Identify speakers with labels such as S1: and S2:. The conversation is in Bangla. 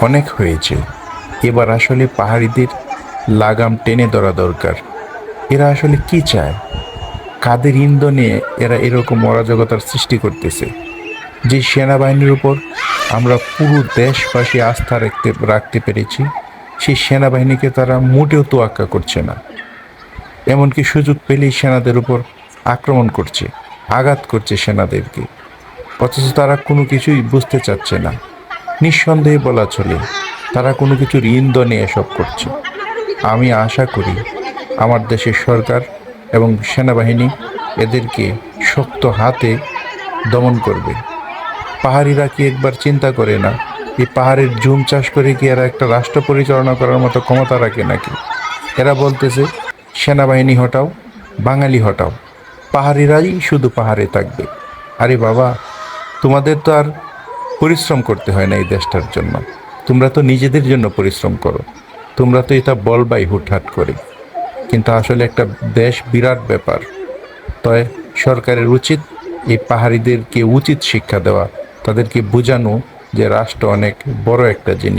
S1: অনেক হয়েছে। এবার আসলে পাহাড়িদের লাগাম টেনে ধরা দরকার। এরা আসলে কি চায়? কাদের ইন্ধনে এরা এরকম অরাজকতার সৃষ্টি করতেছে? যে সেনাবাহিনীর উপর আমরা পুরো দেশবাসী আস্থা রাখতে রাখতে পেরেছি, সেই সেনাবাহিনীকে তারা মোটেও তোয়াক্কা করছে না। এমনকি সুযোগ পেলেই সেনাদের উপর আক্রমণ করছে, আঘাত করছে সেনাদেরকে। অথচ তারা কোনো কিছুই বুঝতে চাচ্ছে না। নিঃসন্দেহে বলা চলে, তারা কোনো কিছুর ইন্ধনে এসব করছে। আমি আশা করি আমার দেশের সরকার এবং সেনাবাহিনী এদেরকে শক্ত হাতে দমন করবে। পাহাড়িরা কি একবার চিন্তা করে না, এই পাহাড়ের জুম চাষ করে কি এরা একটা রাষ্ট্র পরিচালনা করার মতো ক্ষমতা রাখে নাকি? এরা বলতেছে, সেনাবাহিনী হটাও, বাঙালি হটাও। পাহাড়িরাই শুধু পাহাড়ে থাকবে। আরে বাবা, তোমাদের তো আর পরিশ্রম করতে হয় না এই দেশটার জন্য। তোমরা তো নিজেদের জন্য পরিশ্রম করো। তোমরা তো এটা বলবাই হুটহাট করে। কিন্তু আসলে একটা দেশ বিরাট ব্যাপার। তয় সরকারের উচিত এই পাহাড়িদেরকে উচিত শিক্ষা দেওয়া, তাদেরকে বোঝানো যে রাষ্ট্র অনেক বড় একটা জিনিস।